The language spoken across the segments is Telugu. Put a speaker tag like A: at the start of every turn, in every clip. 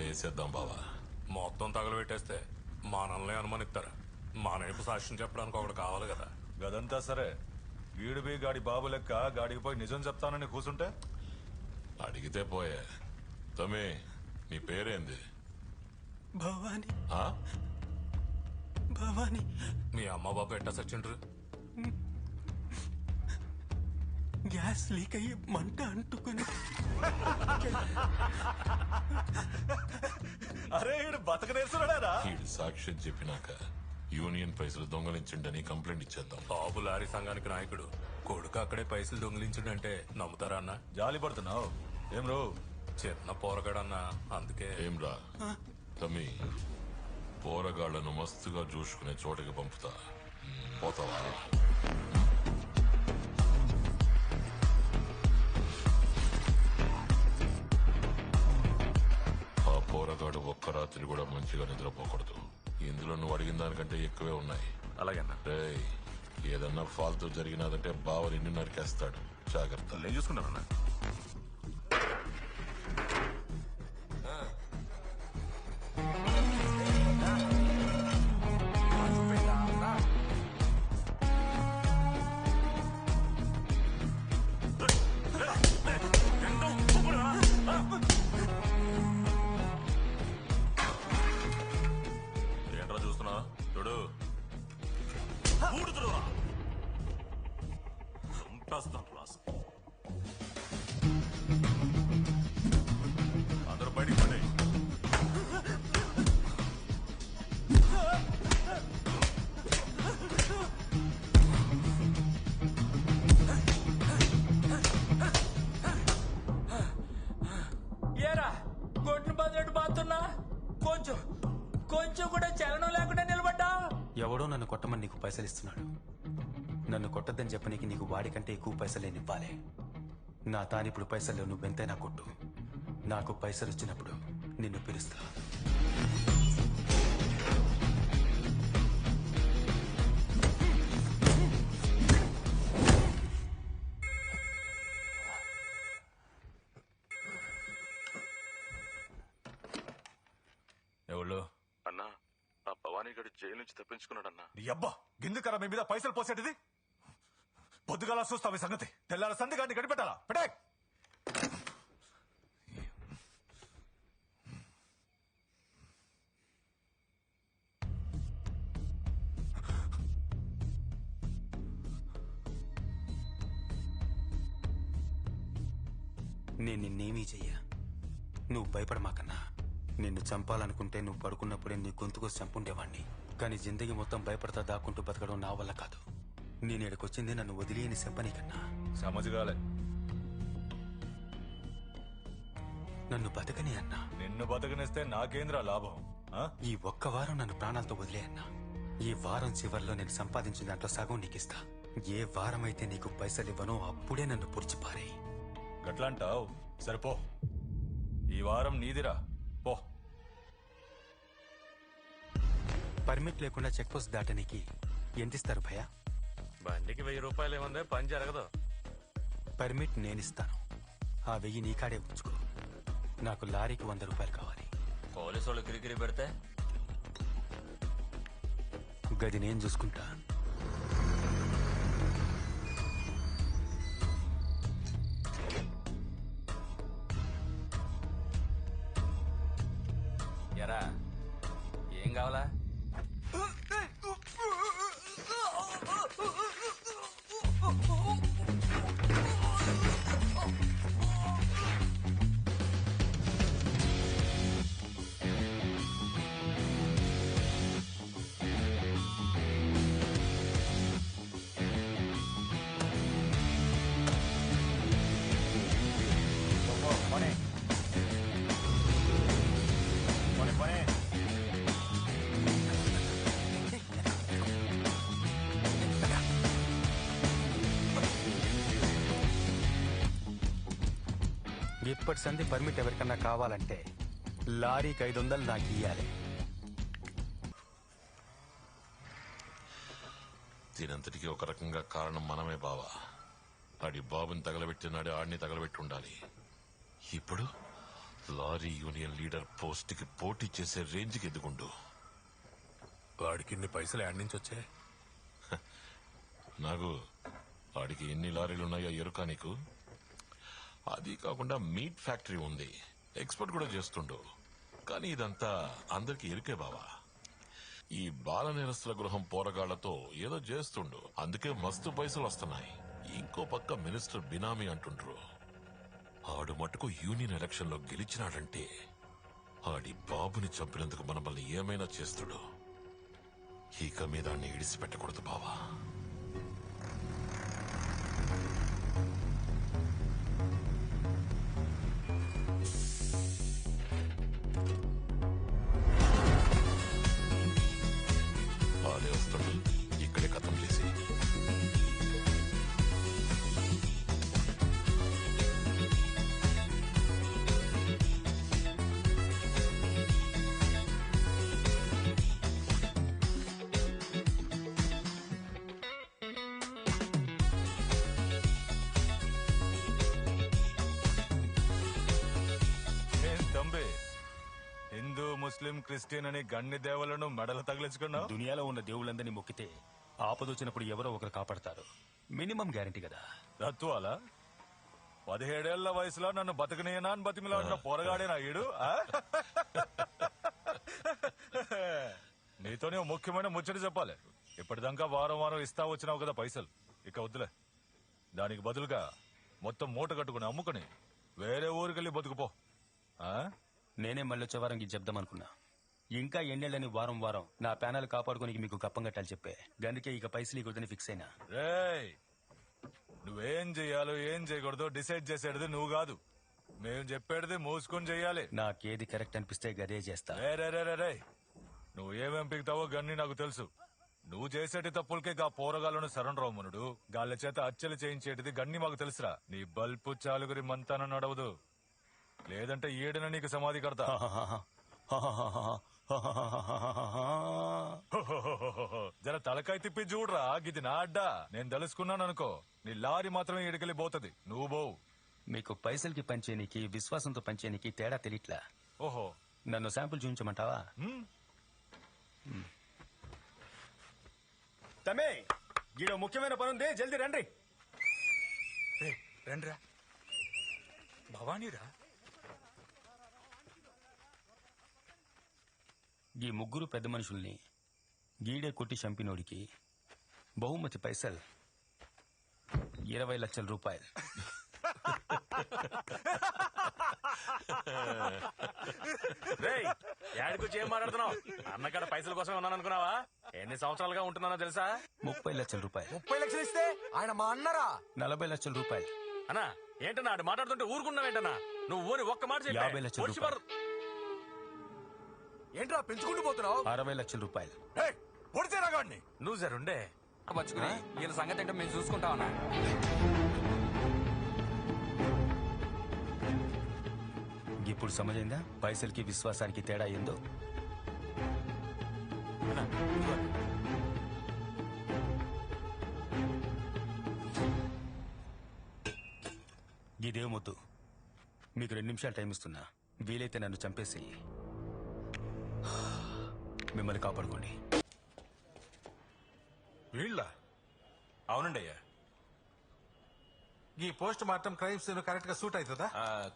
A: తీసేద్దాం బావా.
B: మొత్తం తగలబెట్టేస్తే మనల్ని అనుమానిస్తారు. మన వైపు సాక్ష్యం చెప్పడానికి ఒకటి కావాలి కదా.
C: గదంతా సరే. వీడిబి గాడి బాబు లెక్క గాడికి పోయి నిజం చెప్తానని కూసుంటే?
A: అడిగితే పోయే. తమ్మి నీ పేరేంది?
D: భవాని.
A: ఆ?
D: భవాని.
B: మీ అమ్మ బాబు ఎట్టా సచ్చిండ్రు?
D: గ్యాస్ లీక్ అయ్యి మంట అంటుకుని.
C: అరే వీడు బతక నేర్చున్నాడా
A: వీడు సాక్ష్యం చెప్పినాక యూనియన్ పైసలు దొంగలించిండని కంప్లైంట్ ఇచ్చేద్దాం.
B: బాబు లారీ సంఘానికి నాయకుడు. కొడుకు అక్కడే పైసలు దొంగిలించుడంటే నమ్ముతారా అన్న?
C: జాలి పడుతున్నావు. ఏం రో?
B: చిన్న పోరగాడన్న అందుకే.
A: ఏం రా? తమ్మి పోరగాళ్ళను మస్తుగా చూసుకునే చోటకి పంపుతా. పోతావా? పోరగాడు ఒక్క రాత్రి కూడా మంచిగా నిద్రపోకూడదు. ఇందులో నువ్వు అడిగిన దానికంటే ఎక్కువే ఉన్నాయి. రేయ్ ఏదన్నా ఫాల్తూ జరిగినదంటే బావ నిన్ను నరికేస్తాడు. జాగ్రత్త.
E: నేను చూసుకుంటానన్నా.
C: అందరూ బయటికి పడి
F: ఏరా కొట్టిన బదులు బాతున్నా? కొంచెం కొంచెం కూడా చలనం లేకుండా నిలబడ్డా?
D: ఎవడో నన్ను కొట్టమని నీకు పైసలు ఇస్తున్నాడు నన్ను కొట్టద్దని చెప్పనీకి నీకు వాడికంటే ఎక్కువ పైసలే ఇవ్వాలి. నా తానిప్పుడు పైసలు నువ్వెంతైనా కొట్టు. నాకు పైసలు వచ్చినప్పుడు నిన్ను పిలుస్తా.
C: ఎవళ్ళు?
E: అన్నా ఆ భవానీ గడి జైలు నుంచి తప్పించుకున్నాడన్నా.
C: నీ అబ్బా గిందుకరా మీ మీద పైసలు పోసేటిది? పొద్దుగాల చూస్తావు ఈ సంగతి. తెల్లాల సంధి గారిని గడిపెట్టాలా పెట్టే!
D: నేను నిన్నేమీ చెయ్యా. నువ్వు భయపడమాకన్నా. నిన్ను చంపాలనుకుంటే నువ్వు పడుకున్నప్పుడే నీ గొంతుకు చంపుండేవాణ్ణి. కానీ జిందగీ మొత్తం భయపడతా దాక్కుంటూ బతకడం నా వల్ల కాదు. నేను ఇక్కడికొచ్చింది నన్ను వదిలేయని చెప్పనీకన్నా
C: సమజ్గాలే.
D: నన్ను బతకని అన్నా.
C: నిన్ను బతకనిస్తే నాకేంద్రా లాభం ఆ?
D: ఈ ఒక్క వారం నన్ను ప్రాణాలతో వదిలే అన్నా. ఈ వారం చివర్లో నేను సంపాదించిన దాంట్లో సగం నీకు ఇస్తా ఏ వారం అయితే నీకు పైసలు ఇవ్వనో అప్పుడే నన్ను పుడిచిపారే
C: గట్లంటావు? సరిపో ఈ వారం నీదిరా. పో.
D: పర్మిట్ లేకుండా చెక్ పోస్ట్ దాటనికి ఎంత ఇస్తారు భయ
B: బండికి వెయ్యి రూపాయలు ఏముంది? పని జరగదు.
D: పర్మిట్ నేనిస్తాను. ఆ వెయ్యి నీకాడే ఉంచుకో. నాకు లారీకి వంద రూపాయలు కావాలి.
F: పోలీసు వాళ్ళు కిరికిరి పెడితే?
D: గది నేను చూసుకుంటా.
F: ఎరా ఏం కావాలా?
D: ఇప్పటి సంధి పర్మిట్ ఎవరికన్నా కావాలంటే లారీకి ఐదు వందలు నాకు ఇయ్యాలి.
A: దీనంతటికి ఒక రకంగా కారణం మనమే బావా. ఆడి బాబుని తగలబెట్టినాడు ఆడిని తగలబెట్టి ఉండాలి. ఇప్పుడు లారీ యూనియన్ లీడర్ పోస్ట్కి పోటీ చేసే రేంజ్కి ఎదుగుండు.
B: వాడికి ఇన్ని పైసలు యాడ్ నుంచి వచ్చాయి?
A: నాకు వాడికి ఎన్ని లారీలు ఉన్నాయో ఎరుక నీకు? అది కాకుండా మీట్ ఫ్యాక్టరీ ఉంది. ఎక్స్పోర్ట్ కూడా చేస్తుండు. కానీ ఇదంతా అందరికి ఎరికే బావా. ఈ బాల నిరస్తుల గృహం పోరగాళ్ళతో ఏదో చేస్తుండు. అందుకే మస్తు పైసలు వస్తున్నాయి. ఇంకో పక్క మినిస్టర్ బినామీ అంటుండ్రు. ఆడు మటుకు యూనియన్ ఎలక్షన్లో గెలిచినాడంటే ఆడి బాబుని చంపినందుకు మనమల్ని ఏమైనా చేస్తుడు. ఇక మీద ఇడిసి ఇడిసిపెట్టకూడదు బావా.
C: ముస్లిం క్రిస్టియన్ అని గన్ని దేవులను మెడలు తగిలించుకున్నావు?
D: దునియాలో ఉన్న దేవుళ్ళందరినీ మొక్కితే ఆపదొచ్చినప్పుడు ఎవరో ఒకరు కాపాడతారు. మినిమం గ్యారంటీ కదా.
C: తత్వాలా పదిహేడేళ్ళ వయసులో నన్ను బతకనీయనా అని బతిమిలాడిన పోరగాడే నా ఈడు? నీతోనే ముఖ్యమైన ముచ్చట చెప్పాలి. ఇప్పటిదాకా వారం వారం ఇస్తా వచ్చినావు కదా పైసలు. ఇక వద్దులే. దానికి బదులుగా మొత్తం మూట కట్టుకుని అమ్ముకుని వేరే ఊరికెళ్ళి బతుకుపో. ఆ?
D: నేనే మళ్ళీ వచ్చే వారం ఇది చెప్దామనుకున్నా ఇంకా ఎన్నెళ్ళని వారం వారం నా ప్యానల్ కాపాడుకోనికి మీకు కప్పం కట్టాలి చెప్పే. గందుకే ఇక పైసలు ఇవ్వదని ఫిక్స్ అయినా.
C: రేయ్ నువ్వేం చెయ్యాలో ఏం చేయకూడదో డిసైడ్ చేసేది నువ్వు కాదు. మేము చెప్పేది మూసుకొని చెయ్యాలి.
D: నాకేది కరెక్ట్ అనిపిస్తే గదే చేస్తా.
C: రే రే రే రే రే నువ్వు ఏమేం పీకుతావో గన్ని నాకు తెలుసు. నువ్వు చేసేటి తప్పులకే గా పోరగాళ్ళను శరణరామనుడు గాళ్ళ చేత అచ్చలు చేయించేటిది గన్ని మాకు తెలుసురా. నీ బల్పు చాలుగురి మంతాన నడవదు. లేదంటే ఏడున నీకు సమాధి కడతా జర తలకాయ తిప్పి చూడరా గిది నా అడ్డా నేను తెలుసుకున్నాను అనుకో నీ లారీ మాత్రమే ఇడికెళ్ళి పోతది నువ్వు పోవు
D: మీకు పైసలకి పంచేనికి విశ్వాసంతో పంచేనికి తేడా తెలియట్లా
C: ఓహో.
D: నన్ను శాంపుల్ చూపించమంటావా. తమే గీడో ముఖ్యమైన పని ఉంది జల్దీ రండి.
F: రండిరా. భవానీరా?
D: ఈ ముగ్గురు పెద్ద మనుషుల్ని గీడే కొట్టి చంపినోడికి బహుమతి పైసల్ ఇరవై లక్షల రూపాయలు.
G: రేయ్ యాడికొచ్చి ఏం మాట్లాడుతున్నావు? అన్నకాడ పైసల కోసం ఉన్నాను అనుకున్నావా ఎన్ని సంవత్సరాలుగా ఉంటున్నానో తెలుసా?
D: ముప్పై లక్షల రూపాయలు.
F: ముప్పై లక్షలు ఇస్తే ఆయన మా అన్నరా?
D: నలభై లక్షల రూపాయలు.
G: అన్నా ఏంటన్నా ఆడు మాట్లాడుతుంటే ఊరుకున్నావేంటన్నా? నువ్వు ఊరి ఒక్క మాట.
D: యాభై లక్షల రూపాయలు.
F: ఏంట్రా పెంచుకుంటూ పోతున్నావు?
D: అరవై లక్షల రూపాయలు.
C: పొడితే రాగాడిని.
G: నువ్వు జరుండే
F: పచ్చుకుని వీళ్ళ సంగతి ఏంటో మేము చూసుకుంటామన్నా
D: ఇప్పుడు సమజైందా? పైసలకి విశ్వాసానికి తేడా ఏందో? ఇదేమొద్దు మీకు రెండు నిమిషాలు టైం ఇస్తున్నా. వీలైతే నన్ను చంపేసి మిమ్మల్ని కాపాడుకోండి.
H: వీళ్ళ?
B: అవునండి అయ్యా.
H: ఈ పోస్ట్ మార్టం క్రైమ్ సీన్ కరెక్ట్గా సూట్ అవుతుందా?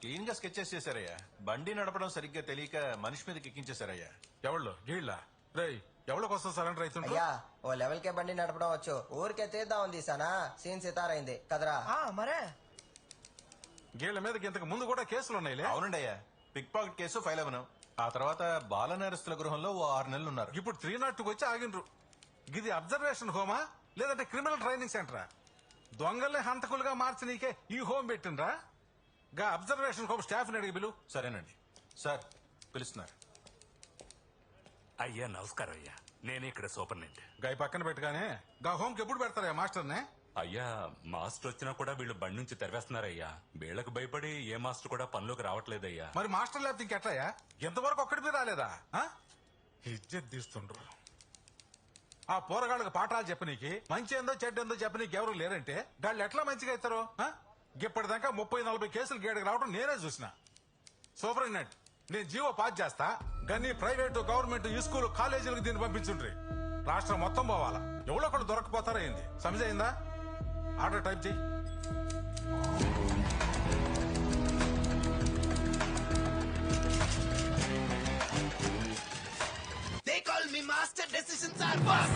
I: క్లీన్గా స్కెచెస్ చేశారయ్యా. బండి నడపడం సరిగ్గా తెలియక మనిషి మీదకి ఎక్కించేశారయ్యా.
H: ఎవళ్ళు? వీళ్ళ? రేయ్ ఎవరి కోసం సరెండర్
J: అయ్యా ఓ లెవెల్ కే బండి నడపడం వచ్చు. ఊరికే తీద్దాం తీసానా సీన్. సితారైంది. కదరా.
F: మరే.
H: వీళ్ళ మీద ఇంతకు ముందు కూడా కేసులు ఉన్నాయిలే
I: అవునండి అయ్యా. పిక్ పాకెట్ కేసు ఫైల్ అవ్వను ఆ తర్వాత బాల నేరస్తుల గృహంలో ఓ ఆరు నెలలు ఉన్నారు.
H: ఇప్పుడు త్రీ నాట్ వచ్చి ఆగిండ్రు. ఇది అబ్జర్వేషన్ హోమా? లేదంటే క్రిమినల్ ట్రైనింగ్ సెంటరా? దొంగల్ని హంతకులుగా మార్చి నీకే ఈ హోమ్ పెట్టిండ్రా? గా అబ్జర్వేషన్ హోమ్ స్టాఫ్ అడిగి బిలు
I: సరేనండి. సార్ పిలుస్తున్నారు.
B: అయ్యా నమస్కారం అయ్యా నేను ఇక్కడ
H: సూపర్నెంట్గా ఈ పక్కన పెట్టగానే గా హోమ్కి ఎప్పుడు పెడతారా మాస్టర్నే?
B: అయ్యా మాస్టర్ వచ్చినా కూడా వీళ్ళు బండి నుంచి తెరవేస్తున్నారయ్యా. వీళ్ళకి భయపడి ఏ మాస్టర్ కూడా పనిలోకి రావట్లేదయ్యా.
H: మరి మాస్టర్ లేకపోతే ఇంకెట్లయ్యా? ఎంతవరకు మీద రాలేదా? ఆ? ఇజ్జత్ తీస్తుండ్రు ఆ పోరగాళ్ళకి పాఠాలు చెప్పనీకి మంచి ఏందో చెడ్డ ఏందో చెప్పనీకి ఎవరు లేరంటే వాళ్ళు ఎట్లా మంచిగా ఇస్తారు? ఇప్పటిదాకా ముప్పై నలభై కేసులు గేడకు రావడం నేనే చూసిన. సూపరింటెండెంట్ నేను జీవో పాస్ చేస్తా. గన్ని ప్రైవేటు గవర్నమెంట్ ఈ స్కూల్ కాలేజీలకు దీన్ని పంపించుండ్రి. రాష్ట్రం మొత్తం పోవాలా. ఎవరు ఒకటి దొరకపోతారా ఏంది? సమజైందా ఆర్డర్ టైప్ చేయి
K: They call me master decisions are boss.